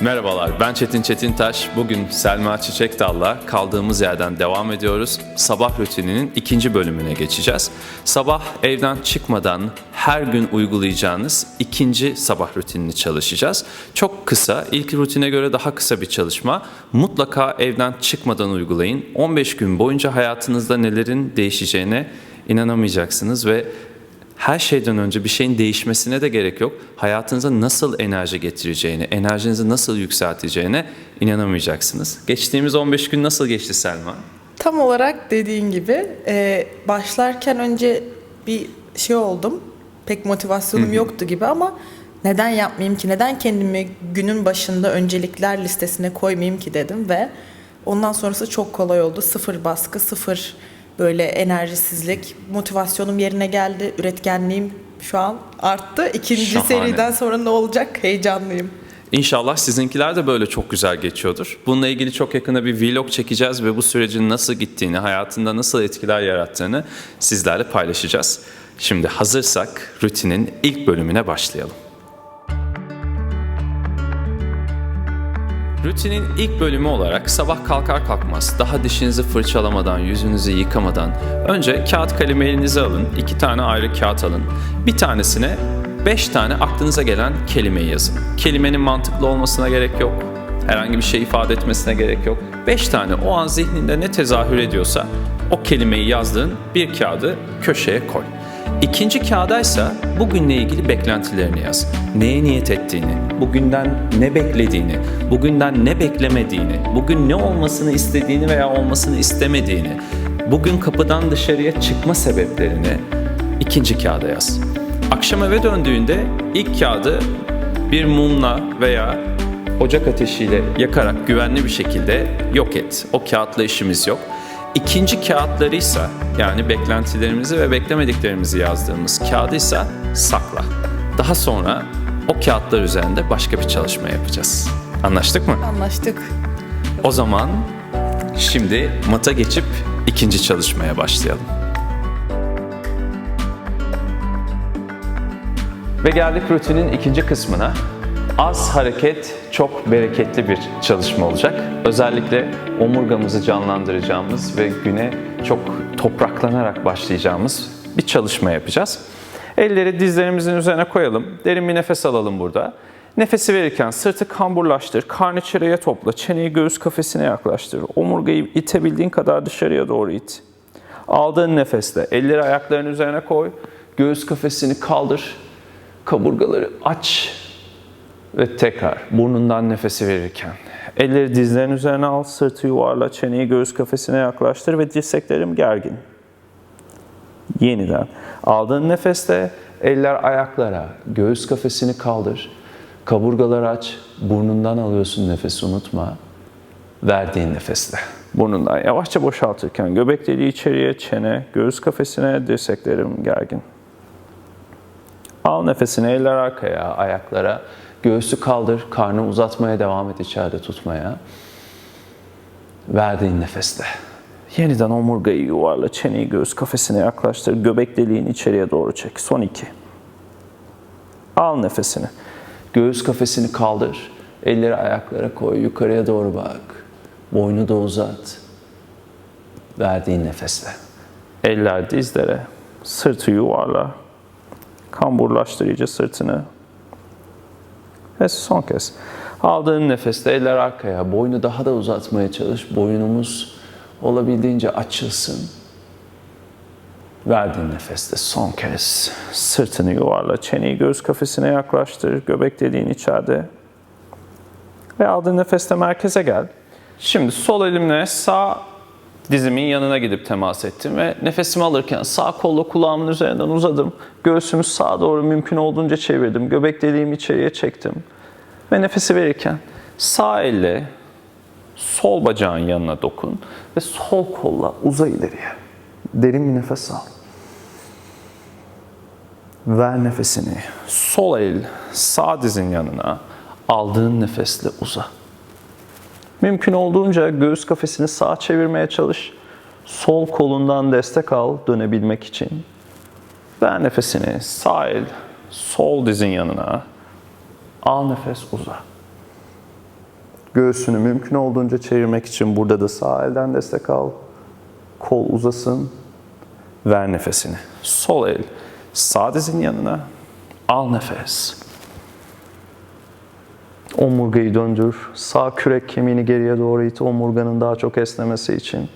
Merhabalar, ben Çetin Çetintaş. Bugün Selma Çiçekdal'la kaldığımız yerden devam ediyoruz. Sabah rutininin ikinci bölümüne geçeceğiz. Sabah evden çıkmadan her gün uygulayacağınız ikinci sabah rutinini çalışacağız. Çok kısa, ilk rutine göre daha kısa bir çalışma. Mutlaka evden çıkmadan uygulayın. 15 gün boyunca hayatınızda nelerin değişeceğine inanamayacaksınız ve her şeyden önce bir şeyin değişmesine de gerek yok. Hayatınıza nasıl enerji getireceğine, enerjinizi nasıl yükselteceğine inanamayacaksınız. Geçtiğimiz 15 gün nasıl geçti Selma? Tam olarak dediğin gibi e, başlarken önce bir şey oldum. Pek motivasyonum yoktu gibi ama neden yapmayayım ki? Neden kendimi günün başında öncelikler listesine koymayayım ki dedim ve ondan sonrası çok kolay oldu. Sıfır baskı, sıfır böyle enerjisizlik. Motivasyonum yerine geldi. Üretkenliğim şu an arttı. İkinci Şahane. seriden sonra ne olacak? Heyecanlıyım. İnşallah sizinkiler de böyle çok güzel geçiyordur. Bununla ilgili çok yakında bir vlog çekeceğiz ve bu sürecin nasıl gittiğini, hayatında nasıl etkiler yarattığını sizlerle paylaşacağız. Şimdi hazırsak rutinin ilk bölümüne başlayalım. Rutinin ilk bölümü olarak sabah kalkar kalkmaz daha dişinizi fırçalamadan, yüzünüzü yıkamadan önce kağıt kalemi elinize alın. iki tane ayrı kağıt alın. Bir tanesine beş tane aklınıza gelen kelimeyi yazın. Kelimenin mantıklı olmasına gerek yok. Herhangi bir şey ifade etmesine gerek yok. Beş tane o an zihninde ne tezahür ediyorsa o kelimeyi yazdığın bir kağıdı köşeye koy. İkinci kağıdaysa bugünle ilgili beklentilerini yaz. Neye niyet ettiğini, bugünden ne beklediğini, bugünden ne beklemediğini, bugün ne olmasını istediğini veya olmasını istemediğini, bugün kapıdan dışarıya çıkma sebeplerini ikinci kağıda yaz. Akşam eve döndüğünde ilk kağıdı bir mumla veya ocak ateşiyle yakarak güvenli bir şekilde yok et. O kağıtla işimiz yok. İkinci kağıtlarıysa yani beklentilerimizi ve beklemediklerimizi yazdığımız kağıdıysa sakla. Daha sonra o kağıtlar üzerinde başka bir çalışma yapacağız. Anlaştık mı? Anlaştık. O zaman şimdi mata geçip ikinci çalışmaya başlayalım. Ve geldik rutinin ikinci kısmına. Az hareket çok bereketli bir çalışma olacak. Özellikle omurgamızı canlandıracağımız ve güne çok topraklanarak başlayacağımız bir çalışma yapacağız. Elleri dizlerimizin üzerine koyalım. Derin bir nefes alalım burada. Nefesi verirken sırtı kamburlaştır, karnı içeriye topla, çeneyi göğüs kafesine yaklaştır. Omurgayı itebildiğin kadar dışarıya doğru it. Aldığın nefeste elleri ayaklarının üzerine koy, göğüs kafesini kaldır, kaburgaları aç ve tekrar burnundan nefesi verirken elleri dizlerin üzerine al, sırtı yuvarla, çeneyi göğüs kafesine yaklaştır ve dirseklerim gergin. Yeniden aldığın nefeste eller ayaklara, göğüs kafesini kaldır, kaburgaları aç, burnundan alıyorsun nefesi unutma. Verdiğin nefeste. Burnundan yavaşça boşaltırken göbek deliği içeriye, çene, göğüs kafesine, dirseklerim gergin. Al nefesini eller arkaya, ayaklara. Göğsü kaldır, karnı uzatmaya devam et içeride tutmaya. Verdiğin nefeste. Yeniden omurgayı yuvarla, çeneyi göğüs kafesine yaklaştır. Göbek deliğini içeriye doğru çek. Son iki. Al nefesini. Göğüs kafesini kaldır. Elleri ayaklara koy. Yukarıya doğru bak. Boynu da uzat. Verdiğin nefeste. Eller dizlere. Sırtı yuvarla. Kamburlaştır iyice sırtını. Ve son kez. Aldığın nefeste eller arkaya. Boynu daha da uzatmaya çalış. Boynumuz olabildiğince açılsın. Verdiğin nefeste son kez sırtını yuvarla, çeneyi göğüs kafesine yaklaştır, göbek deliğin içeride. Ve aldığın nefeste merkeze gel. Şimdi sol elimle sağ dizimin yanına gidip temas ettim ve nefesimi alırken sağ kolla kulağımın üzerinden uzadım. Göğsümü sağa doğru mümkün olduğunca çevirdim. Göbek deliğimi içeriye çektim. Ve nefesi verirken sağ elle sol bacağın yanına dokun ve sol kolla uza ileriye. Derin bir nefes al. Ver nefesini. Sol el sağ dizin yanına aldığın nefesle uza. Mümkün olduğunca göğüs kafesini sağa çevirmeye çalış. Sol kolundan destek al dönebilmek için. Ver nefesini sağ el sol dizin yanına. Al nefes uza. Göğsünü mümkün olduğunca çevirmek için burada da sağ elden destek al. Kol uzasın. Ver nefesini. Sol el sağ dizin yanına. Al nefes. Omurgayı döndür. Sağ kürek kemiğini geriye doğru it. Omurganın daha çok esnemesi için.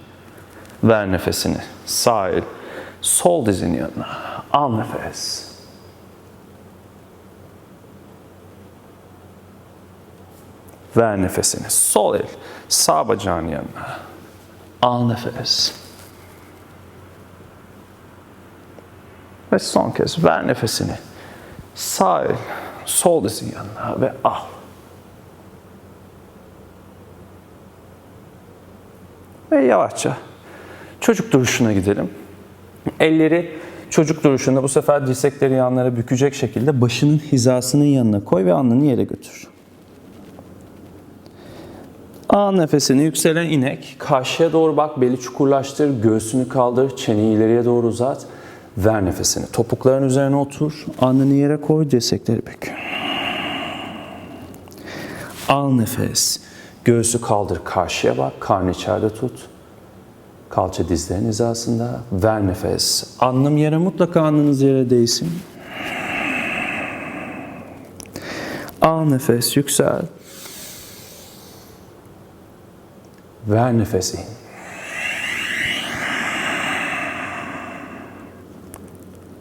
Ver nefesini. Sağ el. Sol dizin yanına. Al nefes. Ver nefesini. Sol el. Sağ bacağın yanına. Al nefes. Ve son kez ver nefesini. Sağ el. Sol dizin yanına ve al. Ve yavaşça çocuk duruşuna gidelim. Elleri çocuk duruşunda bu sefer dirsekleri yanlara bükecek şekilde başının hizasının yanına koy ve alnını yere götür. Al nefesini yükselen inek. Karşıya doğru bak, beli çukurlaştır, göğsünü kaldır, çeneyi ileriye doğru uzat. Ver nefesini. Topukların üzerine otur, alnını yere koy, dirsekleri bük. Al nefes. Göğsü kaldır, karşıya bak, karnı içeride tut. Kalça dizlerin hizasında. Ver nefes. Alnım yere mutlaka alnınız yere değsin. Al nefes, yüksel. Ver nefes in.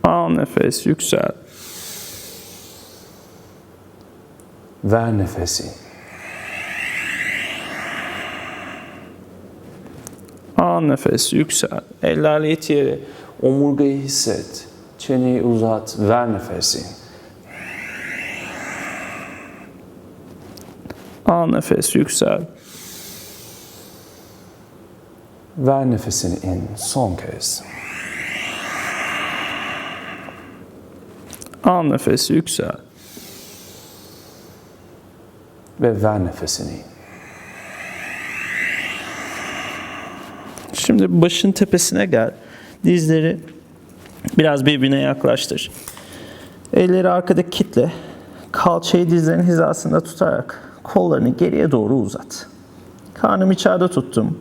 Al nefes, yüksel. Ver nefes Al nefes, yüksel. Ellerle it yere. Omurgayı hisset. Çeneyi uzat. Ver nefes in. Al nefes, yüksel. Ver nefesini in son kez. Al nefes, yüksel. Ve ver nefesini in. Şimdi başın tepesine gel. Dizleri biraz birbirine yaklaştır. Elleri arkada kitle. Kalçayı dizlerin hizasında tutarak kollarını geriye doğru uzat. Karnımı içeride tuttum.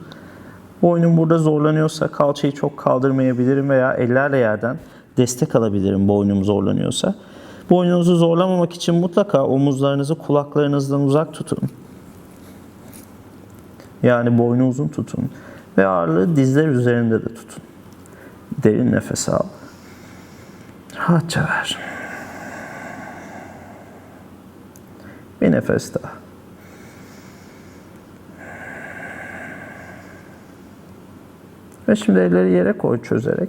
Boynum burada zorlanıyorsa kalçayı çok kaldırmayabilirim veya ellerle yerden destek alabilirim boynum zorlanıyorsa. Boynunuzu zorlamamak için mutlaka omuzlarınızı kulaklarınızdan uzak tutun. Yani boynu uzun tutun ve ağırlığı dizler üzerinde de tutun. Derin nefes al. Rahatça ver. Bir nefes daha. Ve şimdi elleri yere koy çözerek.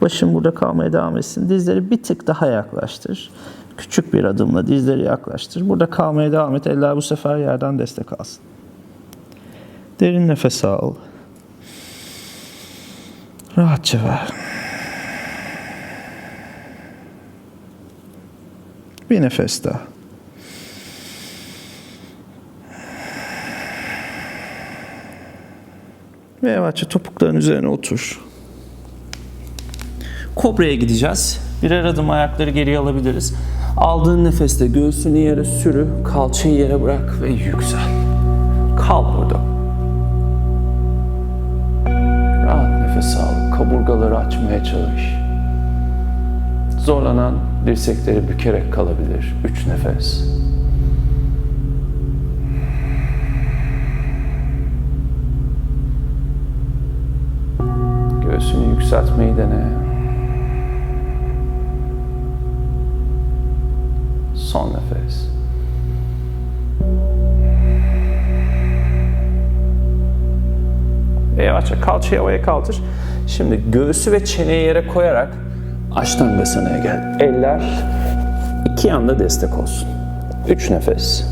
Başın burada kalmaya devam etsin. Dizleri bir tık daha yaklaştır. Küçük bir adımla dizleri yaklaştır. Burada kalmaya devam et. Eller bu sefer yerden destek alsın. Derin nefes al. Rahatça ver. Bir nefes daha. Ve yavaşça topukların üzerine otur. Kobra'ya gideceğiz. Birer adım ayakları geriye alabiliriz. Aldığın nefeste göğsünü yere sürü, kalçayı yere bırak ve yüksel. Kal burada. Kaburgaları açmaya çalış. Zorlanan dirsekleri bükerek kalabilir. Üç nefes. Göğsünü yükseltmeyi dene. Son nefes. Yavaşça kalçayı havaya kaldır. Şimdi göğsü ve çeneyi yere koyarak Aştangasana'ya gel. Eller iki yanda destek olsun. Üç nefes.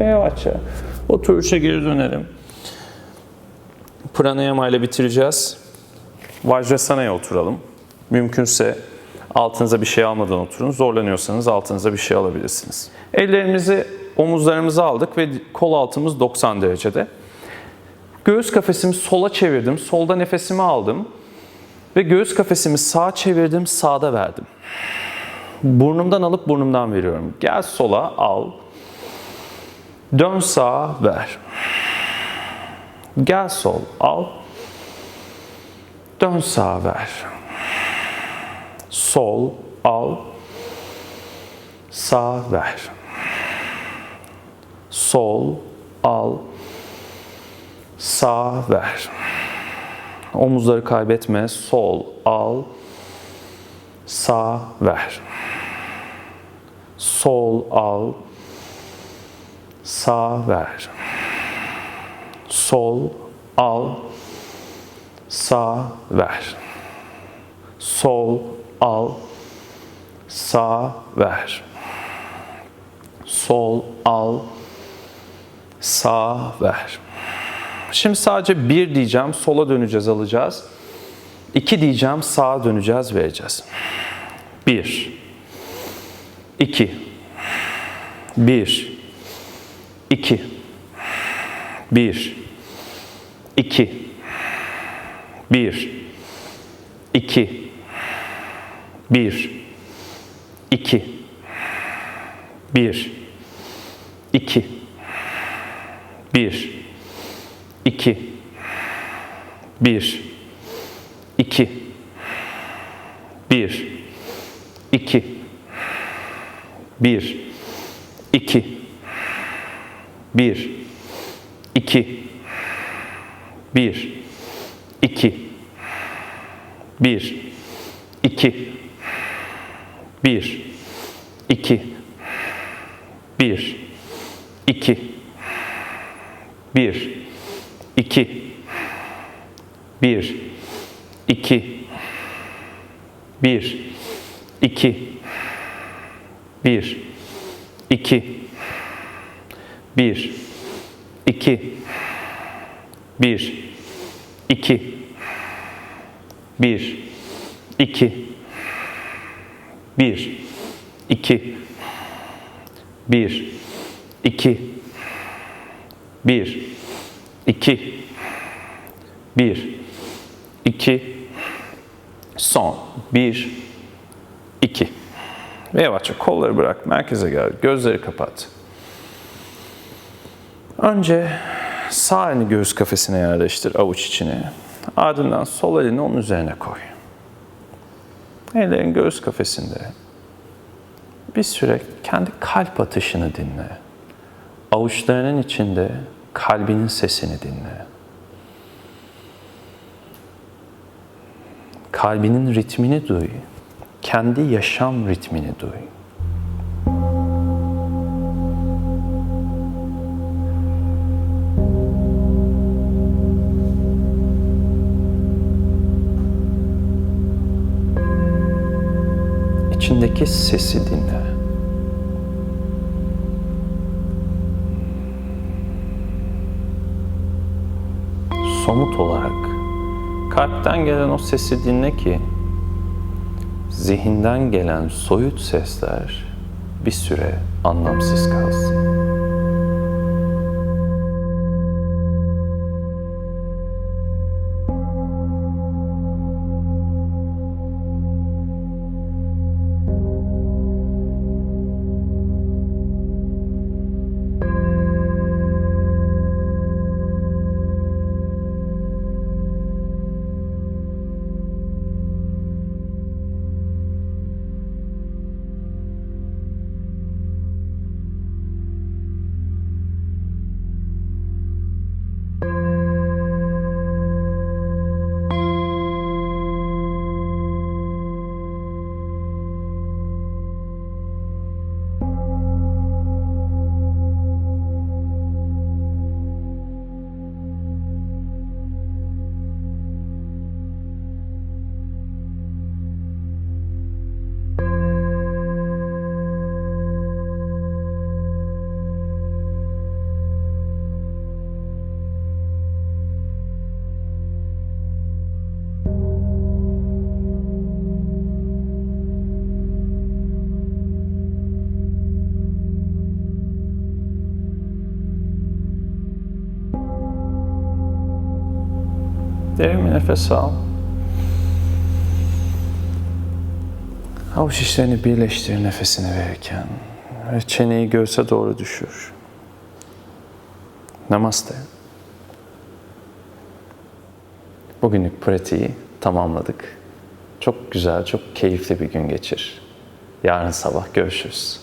Ve yavaşça oturuşa geri dönelim. Pranayama ile bitireceğiz. Vajrasana'ya oturalım. Mümkünse Altınıza bir şey almadan oturun. Zorlanıyorsanız altınıza bir şey alabilirsiniz. Ellerimizi omuzlarımıza aldık ve kol altımız 90 derecede. Göğüs kafesimi sola çevirdim. Solda nefesimi aldım. Ve göğüs kafesimi sağa çevirdim, sağda verdim. Burnumdan alıp burnumdan veriyorum. Gel sola al. Dön sağa ver. Gel sol al. Dön sağa ver. Sol al. Sağ ver. Sol al. Sağ ver. Omuzları kaybetme. Sol al. Sağ ver. Sol al. Sağ ver. Sol al. Sağ ver. Sol al. Sağ ver. Sol al. Sağ ver. Şimdi sadece bir diyeceğim, sola döneceğiz, alacağız. İki diyeceğim, sağa döneceğiz, vereceğiz. Bir. İki. Bir. İki. Bir. İki. Bir. İki. Bir. İki. Bir. İki. Bir. 2 1 2 1 2 1 2 1 2 1 2 1 2 1 2 1 2 1 2 1 2 1 2 1 2 1 2 1 2 1 2 1 2 1 2 1 2 1 2 son. 1 2 ve yavaşça kolları bırak. Merkeze gel. Gözleri kapat önce sağ elini göğüs kafesine yerleştir avuç içine ardından sol elini onun üzerine koy ellerin göğüs kafesinde bir süre kendi kalp atışını dinle avuçlarının içinde kalbinin sesini dinle. Kalbinin ritmini duy. Kendi yaşam ritmini duy. İçindeki sesi dinle. somut olarak kalpten gelen o sesi dinle ki zihinden gelen soyut sesler bir süre anlamsız kalsın. Derin bir nefes al. Avuç içlerini birleştir nefesini verirken. Ve çeneyi göğse doğru düşür. Namaste. Bugünlük pratiği tamamladık. Çok güzel, çok keyifli bir gün geçir. Yarın sabah görüşürüz.